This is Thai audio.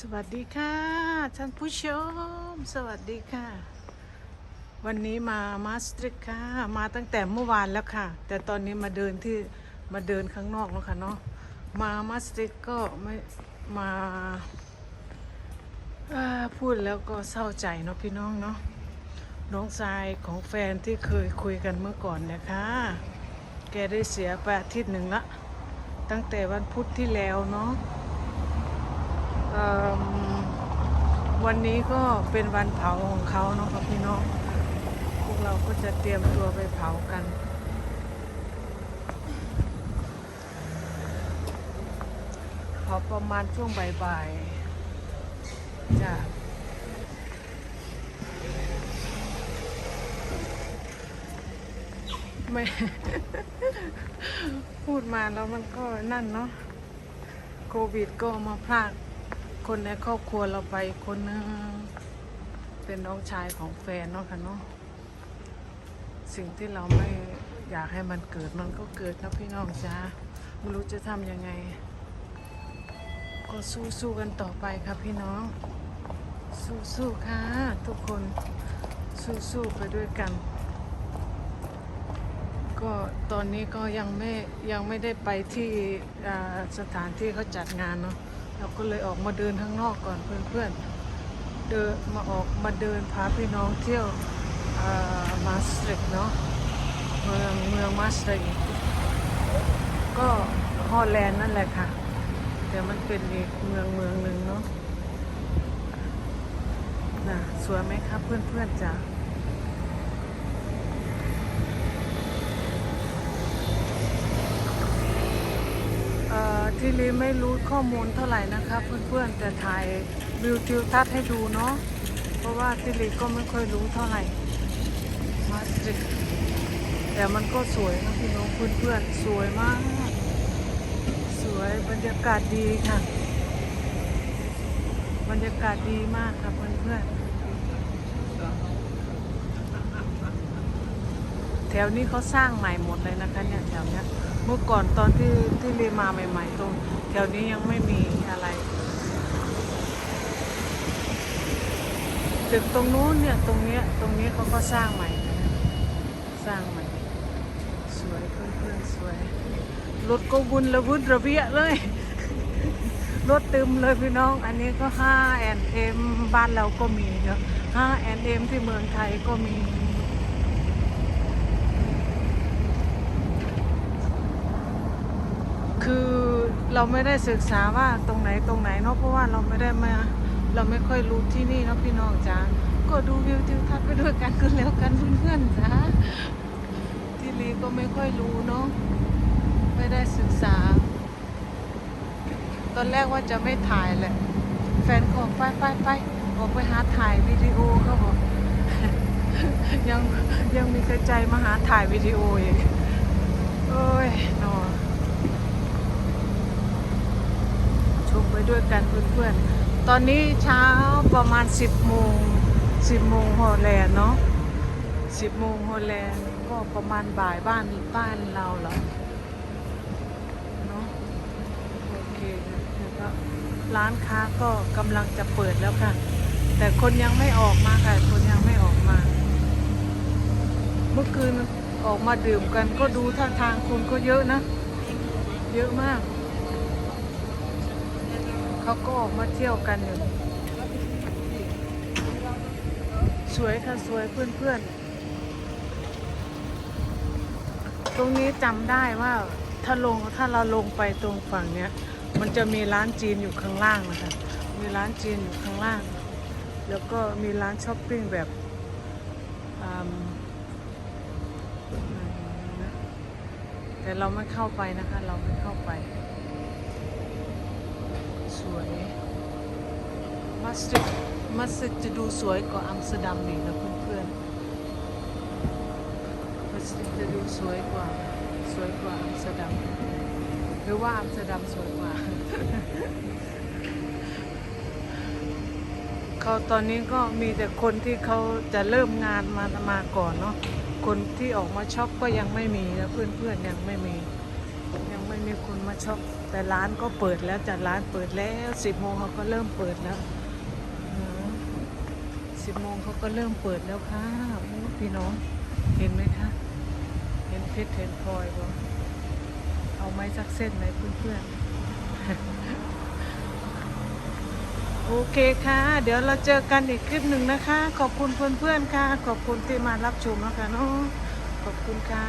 สวัสดีค่ะท่านผู้ชม สวัสดีค่ะ วันนี้มามาสตริกค่ะ มาตั้งแต่เมื่อวานแล้วค่ะ แต่ตอนนี้มาเดินที่มาเดินข้างนอกแล้วค่ะเนาะมามาสตริกก็ไม่มาพูดแล้วก็เศร้าใจเนาะพี่น้องเนาะน้องชายของแฟนที่เคยคุยกันเมื่อก่อนนี่ยค่ะแกได้เสียไปอาทิตย์หนึ่งละตั้งแต่วันพุธที่แล้วเนาะ วันนี้ก็เป็นวันเผาของเขาเนาะครับพี่น้อง พวกเราก็จะเตรียมตัวไปเผากันเผาประมาณช่วงบ่ายๆจะไม่พูดมาแล้วมันก็นั่นเนาะโควิดก็มาพลาก คนในครอบครัวเราไปคนนึงเป็นน้องชายของแฟนเนาะค่ะเนาะสิ่งที่เราไม่อยากให้มันเกิดมันก็เกิดนะพี่น้องจ้าไม่รู้จะทำยังไง ก็สู้ๆกันต่อไปครับพี่น้อง สู้ๆค่ะ ทุกคนสู้ๆไปด้วยกัน ก็ตอนนี้ก็ยังไม่ยังไม่ได้ไปที่สถานที่เขาจัดงานเนาะ เราก็เลยออกมาเดินข้างนอกก่อนเพื่อนๆ เดินมาออกมาเดินพาพี่น้องเที่ยวมาสเตรกเนาะเมืองเมืองมาสเตรกก็ฮอลแลนด์นั่นแหละค่ะ แต่มันเป็นอีกเมืองเมืองหนึ่งเนาะน่ะสวยไหมครับเพื่อนๆจ้า เอ่อ ที่ลีไม่รู้ข้อมูลเท่าไหร่นะคะเพื่อนๆแต่ถ่ายวิวทิวทัศน์ให้ดูเนาะเพราะว่าที่ลีก็ไม่ค่อยรู้เท่าไหร่มาสตริกแต่มันก็สวยนะพี่น้องเพื่อนๆสวยมาก สวยบรรยากาศดีค่ะ บรรยากาศดีมากค่ะเพื่อนๆแถวนี้เขาสร้างใหม่หมดเลยนะคะเนี่ยแถวเนี้ย เมื่อก่อนตอนที่ที่เรียนมาใหม่ๆ ตรงแถวนี้ยังไม่มีอะไรตึกตรงนู้นเนี่ยตรงเนี้ยตรงนี้เขาก็สร้างใหม่นะสร้างใหม่ สวยเพื่อนๆสวยรถก็บุญระวุดระเบียเลย รถตึมเลยพี่น้อง อันนี้ก็ 5M บ้านเราก็มีเนาะ 5M ที่เมืองไทยก็มี คือเราไม่ได้ศึกษาว่าตรงไหนตรงไหนเนาะเพราะว่าเราไม่ได้มาเราไม่ค่อยรู้ที่นี่เนาะพี่น้องจ้าก็ดูวิวทิวทัศน์ไปด้วยกันก็แล้วกันเพื่อนๆจ้าที่ลีก็ไม่ค่อยรู้เนาะไม่ได้ศึกษา ตอนแรกว่าจะไม่ถ่ายแหละแฟนขอไปไปไปออกไปหาถ่ายวิดีโอเขาบอกยังยังมีใจมาหาถ่ายวิดีโออีกโอ้ยนอน ชมไป ด้วยกันเพื่อนๆ ตอนนี้เช้าประมาณ 10โมง10โมงฮอลแลนด์เนาะ10โมงฮอลแลนด์ก็ประมาณบ่ายบ้านบ้านเราเหรอเนาะโอเคแล้วก็ร้านค้าก็กำลังจะเปิดแล้วค่ะ แต่คนยังไม่ออกมาค่ะ คนยังไม่ออกมา เมื่อคืนออกมาดื่มกันก็ดูท่าทางคนก็เยอะนะ เยอะมาก เขาก็ออกมาเที่ยวกันอยู่ สวยค่ะสวยเพื่อนๆ ตรงนี้จำได้ว่าถ้าลงถ้าเราลงไปตรงฝั่งเนี้ย มันจะมีร้านจีนอยู่ข้างล่างนะคะ มีร้านจีนอยู่ข้างล่าง แล้วก็มีร้านช้อปปิ้งแบบแต่เราไม่เข้าไปนะคะ เราไม่เข้าไป สวยมัสยิดมัสยิดจะดูสวยกว่าอัมสเตอร์ดัมอีกนะเพื่อนๆมัสยิดจะดูสวยกว่าสวยกว่าอัมสเตอร์ดัมหรือว่าอัมสเตอร์ดัมสวยกว่าเขาตอนนี้ก็มีแต่คนที่เขาจะเริ่มงานมามาก่อนเนาะคนที่ออกมาช็อปก็ยังไม่มีนะเพื่อนๆยังไม่มี มีคนมาช็อปแต่ร้านก็เปิดแล้วจัดร้านเปิดแล้วสิบโมงเขาก็เริ่มเปิดแล้วสิบโมงเขาก็เริ่มเปิดแล้วค่ะพี่น้องเห็นไหมคะเห็นเพชรเห็นพลอยบ่เอาไม้สักเส้นไหมเพื่อนๆโอเคค่ะ เดี๋ยวเราเจอกันอีกคลิปหนึ่งนะคะ ขอบคุณเพื่อนๆค่ะ ขอบคุณที่มารับชมนะคะเนาะขอบคุณค่ะ